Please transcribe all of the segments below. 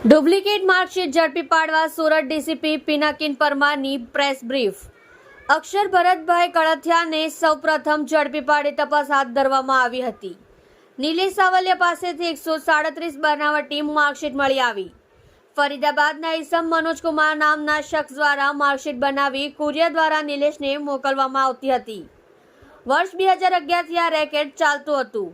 Duplicate marksheet ઝડપી પાડવા Surat DCP Pinakin પરમારની પ્રેસ બ્રીફ. અક્ષર ભરતભાઈ કળથિયાને સૌપ્રથમ ઝડપી પાડી તપાસ હાથ ધરવામાં આવી હતી. નિલેશ સાવલિયા પાસેથી એકસો સાડત્રીસ બનાવટી માર્કશીટ મળી આવી. ફરીદાબાદના ઈસમ મનોજકુમાર નામના શખ્સ દ્વારા માર્કશીટ બનાવી કુરિયર દ્વારા નિલેશને મોકલવામાં આવતી હતી. વર્ષ બે હજાર અગિયારથી આ રેકેટ ચાલતું હતું.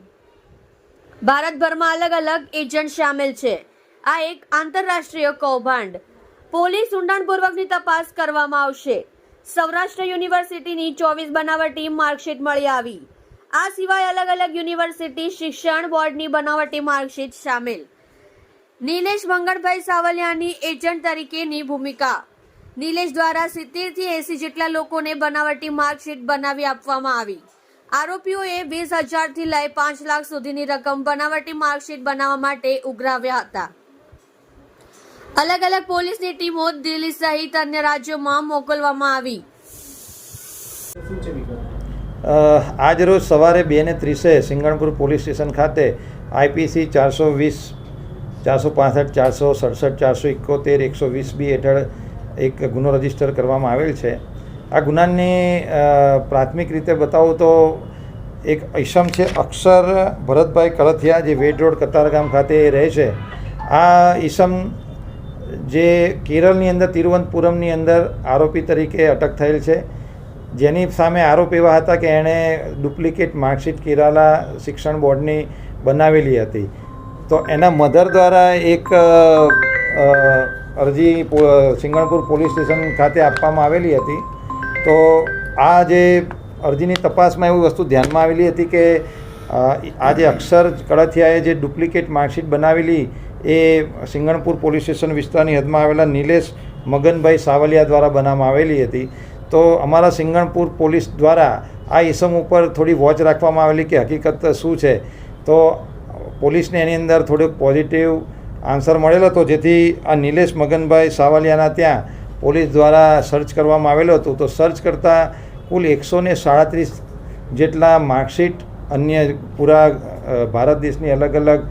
ભારતભરમાં અલગ અલગ એજન્ટ સામેલ છે. આ એક આંતરરાષ્ટ્રીય કૌભાંડ. પોલીસ ઊંડાણપૂર્વકની તપાસ કરવામાં આવશે. સૌરાષ્ટ્ર યુનિવર્સિટીની ચોવીસ બનાવટી માર્કશીટ મળી આવી. આ સિવાય અલગ અલગ યુનિવર્સિટી શિક્ષણ બોર્ડની બનાવટી માર્કશીટ સામેલ. નિલેશ મંગળભાઈ સાવલિયાની એજન્ટ તરીકેની ભૂમિકા. નિલેશ દ્વારા સિત્તેરથી એસી જેટલા લોકોને બનાવટી માર્કશીટ બનાવી આપવામાં આવી. આરોપીઓએ વીસ હજારથી લઈ પાંચ લાખ સુધીની રકમ બનાવટી માર્કશીટ બનાવવા માટે ઉઘરાવ્યા હતા. અલગ અલગ પોલીસની ટીમો દિલ્હી સહિત અન્ય રાજ્યોમાં મોકલવામાં આવી. આજ રોજ સવારે બે ને ત્રીસે સિંગણપુર પોલીસ સ્ટેશન ખાતે આઈપીસી ચારસો વીસ ચારસો પાસઠ ચારસો સડસઠ ચારસો એકોતેર એકસો વીસ બી હેઠળ એક ગુનો રજિસ્ટર કરવામાં આવેલ છે. આ ગુનાની પ્રાથમિક રીતે બતાવું તો એક ઈસમ છે અક્ષર ભરતભાઈ કળથિયા જે વેડ રોડ કતારગામ ખાતે રહે છે. આ ઈસમ જે કેરળની અંદર, તિરુવનંતપુરમની અંદર આરોપી તરીકે અટક થયેલ છે. જેની સામે આરોપ એવા હતા કે એણે ડુપ્લિકેટ માર્કશીટ કેરાલા શિક્ષણ બોર્ડની બનાવેલી હતી. તો એના મધર દ્વારા એક અરજી સિંગણપુર પોલીસ સ્ટેશન ખાતે આપવામાં આવેલી હતી. તો આ જે અરજીની તપાસમાં એવી વસ્તુ ધ્યાનમાં આવેલી હતી કે આ જે અક્ષર કળથિયાએ જે ડુપ્લિકેટ માર્કશીટ બનાવેલી એ સિંગણપુર પોલીસ સ્ટેશન વિસ્તારની હદમાં આવેલા નિલેશ મગનભાઈ સાવલિયા દ્વારા બનાવવામાં આવેલી હતી. તો અમારા સિંગણપુર પોલીસ દ્વારા આ ઇસમ ઉપર થોડી વોચ રાખવામાં આવેલી કે હકીકત શું છે? તો પોલીસને એની અંદર થોડોક પોઝિટિવ આન્સર મળેલો હતો. જેથી આ નિલેશ મગનભાઈ સાવલિયાના ત્યાં પોલીસ દ્વારા સર્ચ કરવામાં આવેલું હતું. તો સર્ચ કરતાં કુલ એકસો ને સાડત્રીસ જેટલા માર્કશીટ અન્ય પૂરા ભારત દેશની અલગ અલગ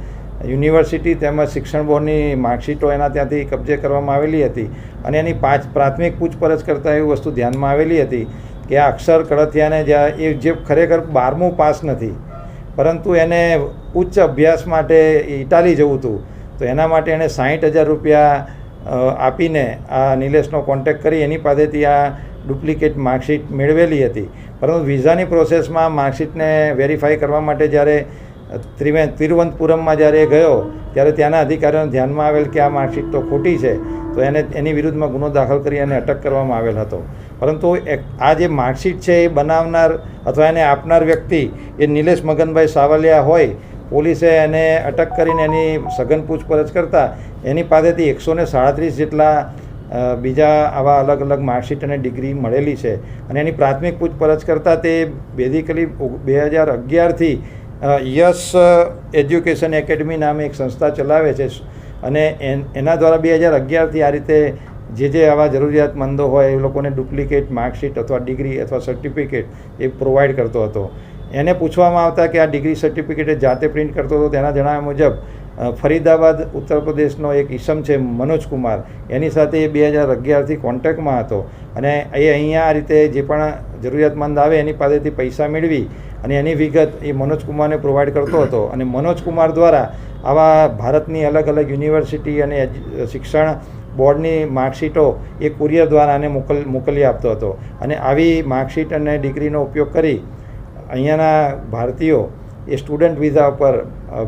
યુનિવર્સિટી તેમજ શિક્ષણ બોર્ડની માર્કશીટો એના ત્યાંથી કબજે કરવામાં આવેલી હતી અને એની પાંચ પ્રાથમિક પૂછપરછ કરતાં એવી વસ્તુ ધ્યાનમાં આવેલી હતી કે આ અક્ષર કડથિયાને જ્યાં એ જે ખરેખર બારમું પાસ નથી, પરંતુ એને ઉચ્ચ અભ્યાસ માટે ઇટાલી જવું હતું, તો એના માટે એણે સાહીઠ હજાર રૂપિયા આપીને આ નિલેશનો કોન્ટેક્ટ કરી એની પાસેથી આ ડુપ્લિકેટ માર્કશીટ મેળવેલી હતી. પરંતુ વિઝાની પ્રોસેસમાં માર્કશીટને વેરીફાઈ કરવા માટે જ્યારે ત્રિવે તિરુવનંતપુરમમાં જ્યારે એ ગયો, ત્યારે ત્યાંના અધિકારીઓને ધ્યાનમાં આવેલ કે આ માર્કશીટ તો ખોટી છે, તો એને, એની વિરુદ્ધમાં ગુનો દાખલ કરી અને અટક કરવામાં આવેલ હતો. પરંતુ આ જે માર્કશીટ છે એ બનાવનાર અથવા એને આપનાર વ્યક્તિ, એ નિલેશ મગનભાઈ સાવલિયા હોય, પોલીસે એને અટક કરીને એની સઘન પૂછપરછ કરતાં, એની પાસેથી એકસો ને સાડત્રીસ જેટલા બીજા આવા અલગ અલગ માર્કશીટ અને ડિગ્રી મળેલી છે. અને એની પ્રાથમિક પૂછપરછ કરતાં તે બેઝિકલી બે હજાર અગિયારથી યસ એજ્યુકેશન એકેડમી નામે એક સંસ્થા ચલાવે છે. અને એન- દ્વારા બે હજાર અગિયારથી આ રીતે જે જે આવા જરૂરિયાતમંદો હોય, એ લોકોને ડુપ્લિકેટ માર્કશીટ અથવા ડિગ્રી અથવા સર્ટિફિકેટ એ પ્રોવાઈડ કરતો હતો. એને પૂછવામાં આવતા કે આ ડિગ્રી સર્ટિફિકેટ જાતે પ્રિન્ટ કરતો હતો, તેના જણાવ્યા મુજબ ફરીદાબાદ, ઉત્તર પ્રદેશનો એક ઈસમ છે, મનોજ કુમાર. એની સાથે એ બે હજાર અગિયારથી કોન્ટેક્ટમાં હતો. અને એ અહીંયા આ રીતે જે પણ જરૂરિયાતમંદ આવે, એની પાસેથી પૈસા મેળવી અને એની વિગત એ મનોજ કુમારને પ્રોવાઈડ કરતો હતો. અને મનોજ કુમાર દ્વારા આવા ભારતની અલગ અલગ યુનિવર્સિટી અને શિક્ષણ બોર્ડની માર્કશીટો એ કુરિયર દ્વારા આને મોકલ, મોકલી આપતો હતો. અને આવી માર્કશીટ અને ડિગ્રીનો ઉપયોગ કરી અહીંયાના ભારતીયો એ સ્ટુડન્ટ વિઝા ઉપર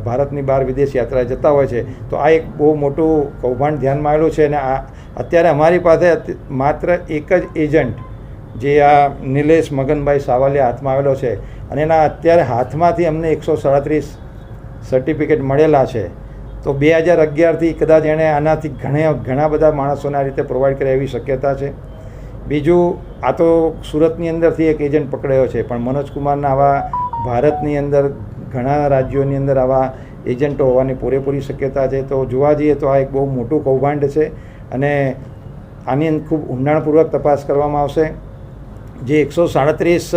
ભારતની બહાર વિદેશ યાત્રાએ જતા હોય છે. તો આ એક બહુ મોટું કૌભાંડ ધ્યાનમાં આવેલું છે અને આ, અત્યારે અમારી પાસે માત્ર એક જ એજન્ટ જે આ નિલેશ મગનભાઈ સાવલિયા હાથમાં આવેલો છે અને એના અત્યારે હાથમાંથી અમને એકસો સાડત્રીસ સર્ટિફિકેટ મળેલા છે. તો બે હજાર અગિયારથી કદાચ એણે આનાથી ઘણા ઘણા બધા માણસોને આ રીતે પ્રોવાઈડ કરે એવી શક્યતા છે. બીજું, આ તો સુરતની અંદરથી એક એજન્ટ પકડાયો છે, પણ મનોજ કુમારના આવા ભારતની અંદર ઘણા રાજ્યોની અંદર આવા એજન્ટો હોવાની પૂરેપૂરી શક્યતા છે. તો જોવા જઈએ તો આ એક બહુ મોટું કૌભાંડ છે અને આની ખૂબ ઊંડાણપૂર્વક તપાસ કરવામાં આવશે. જે એકસો સાડત્રીસ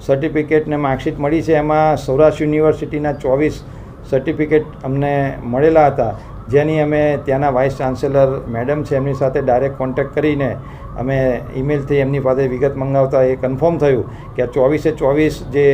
સર્ટિફિકેટને માર્કશીટ મળી છે, એમાં સૌરાષ્ટ્ર યુનિવર્સિટીના ચોવીસ સર્ટિફિકેટ અમને મળેલા હતા. જેની અમે ત્યાંના વાઇસ ચાન્સેલર મેડમ છે, એમની સાથે ડાયરેક્ટ કોન્ટેક્ટ કરીને અમે ઈમેલથી એમની પાસે વિગત મંગાવતા એ કન્ફર્મ થયું કે આ ચોવીસે ચોવીસ જે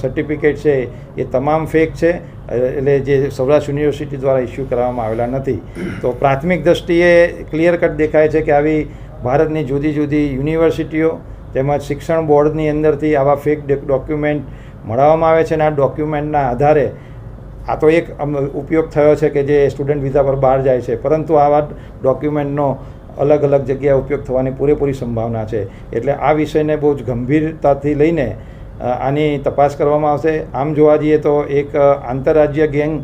સર્ટિફિકેટ છે, એ તમામ ફેક છે એટલે જે સૌરાષ્ટ્ર યુનિવર્સિટી દ્વારા ઇસ્યુ કરવામાં આવેલા નથી. તો પ્રાથમિક દ્રષ્ટિએ ક્લિયર કટ દેખાય છે કે આવી ભારતની જુદી જુદી યુનિવર્સિટીઓ તેમજ શિક્ષણ બોર્ડની અંદરથી આવા ફેક ડોક્યુમેન્ટ મળવામાં આવે છે અને આ ડોક્યુમેન્ટના આધારે આ તો એક ઉપયોગ થયો છે કે જે સ્ટુડન્ટ વિઝા પર બહાર જાય છે. પરંતુ આવા ડોક્યુમેન્ટનો અલગ અલગ જગ્યાએ ઉપયોગ થવાની પૂરેપૂરી સંભાવના છે. એટલે આ વિષયને બહુ જ ગંભીરતાથી લઈને આની તપાસ કરવામાં આવશે. આમ જોવા જઈએ તો એક આંતરરાજ્ય ગેંગ,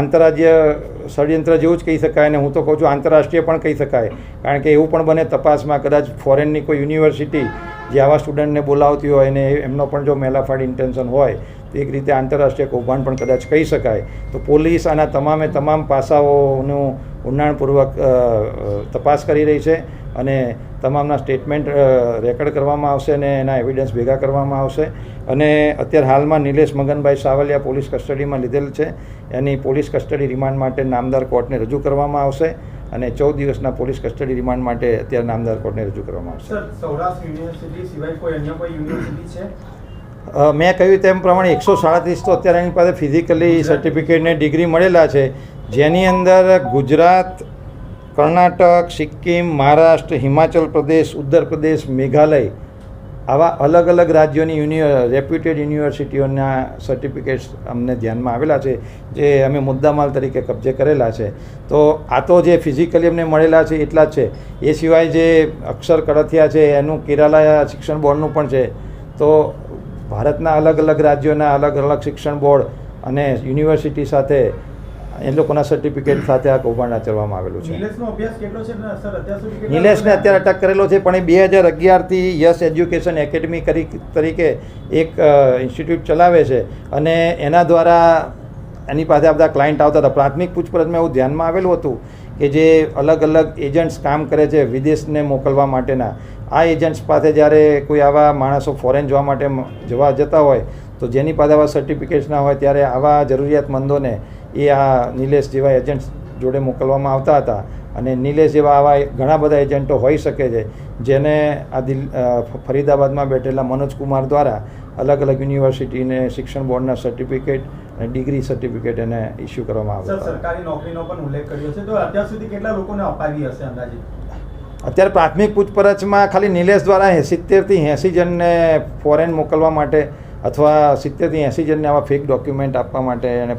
આંતરરાજ્ય ષડયંત્ર જેવું જ કહી શકાય અને હું તો કહું છું આંતરરાષ્ટ્રીય પણ કહી શકાય. કારણ કે એવું પણ બને તપાસમાં. કદાચ ફોરેનની કોઈ યુનિવર્સિટી જે આવા સ્ટુડન્ટને બોલાવતી હોય અને એમનો પણ જો મેલાફાડ ઇન્ટેન્શન હોય, તો એક રીતે આંતરરાષ્ટ્રીય કૌભાંડ પણ કદાચ કહી શકાય. તો પોલીસ આના તમામે તમામ પાસાઓનું ઊંડાણપૂર્વક તપાસ કરી રહી છે અને તમામના સ્ટેટમેન્ટ રેકોર્ડ કરવામાં આવશે અને એના એવિડન્સ ભેગા કરવામાં આવશે. અને અત્યારે હાલમાં નિલેશ મગનભાઈ સાવલિયા પોલીસ કસ્ટડીમાં લીધેલ છે. એની પોલીસ કસ્ટડી રિમાન્ડ માટે નામદાર કોર્ટને રજૂ કરવામાં આવશે. અને ચૌદ દિવસના પોલીસ કસ્ટડી રિમાન્ડ માટે અત્યારે નામદાર કોર્ટને રજૂ કરવામાં આવશે. સૌરાષ્ટ્ર યુનિવર્સિટી સિવાય કોઈ અન્ય કોઈ યુનિવર્સિટી છે? મેં કહ્યું તેમ પ્રમાણે એકસો સાડત્રીસ તો અત્યારે એની પાસે ફિઝિકલી સર્ટિફિકેટને ડિગ્રી મળેલા છે. જેની અંદર ગુજરાત કર્ણાટક સિક્કિમ મહારાષ્ટ્ર હિમાચલ પ્રદેશ ઉત્તર પ્રદેશ મેઘાલય આવા અલગ અલગ રાજ્યોની યુનિ, રેપ્યુટેડ યુનિવર્સિટીઓના સર્ટિફિકેટ્સ અમને ધ્યાનમાં આવેલા છે, જે અમે મુદ્દામાલ તરીકે કબજે કરેલા છે. તો આ તો જે ફિઝિકલી અમને મળેલા છે, એટલા જ છે. એ સિવાય જે અક્ષર કડથિયા છે, એનું કેરાલા શિક્ષણ બોર્ડનું પણ છે. તો ભારતના અલગ અલગ રાજ્યોના અલગ અલગ શિક્ષણ બોર્ડ અને યુનિવર્સિટી સાથે એ લોકોના સર્ટિફિકેટ સાથે આ કૌભાંડ આચરવામાં આવેલું છે. નિલેશનો અત્યારે અટક કરેલો છે પણ એ બે હજાર અગિયારથી યસ એજ્યુકેશન એકેડમી કરી તરીકે એક ઇન્સ્ટિટ્યૂટ ચલાવે છે. અને એના દ્વારા એની પાસે આ બધા ક્લાયન્ટ આવતા હતા. પ્રાથમિક પૂછપરછમાં એવું ધ્યાનમાં આવેલું હતું કે જે અલગ અલગ એજન્ટ્સ કામ કરે છે વિદેશને મોકલવા માટેના. આ એજન્ટ્સ પાસે જ્યારે કોઈ આવા માણસો ફોરેન જવા માટે જવા જતા હોય તો જેની પાસે આવા સર્ટિફિકેટ્સ ના હોય ત્યારે આવા જરૂરિયાતમંદોને એ આ નિલેશ જેવા એજન્ટ્સ જોડે મોકલવામાં આવતા હતા. અને નિલેશ જેવા આવા ઘણા બધા એજન્ટો હોઈ શકે છે જેને આ દિલ ફરીદાબાદમાં બેઠેલા મનોજ કુમાર દ્વારા અલગ અલગ યુનિવર્સિટીને શિક્ષણ બોર્ડના સર્ટિફિકેટ અને ડિગ્રી સર્ટિફિકેટ એને ઇસ્યુ કરવામાં હતા. સરકારી નોકરીનો પણ ઉલ્લેખ કર્યો છે. તો અત્યાર સુધી કેટલા લોકોને અપાવી હશે અંદાજે અત્યારે પ્રાથમિક પૂછપરછમાં ખાલી નિલેશ દ્વારા સિત્તેરથી એંસી જણને ફોરેન મોકલવા માટે અથવા સિત્તેરથી એંસી જણને આવા ફેક ડોક્યુમેન્ટ આપવા માટે એને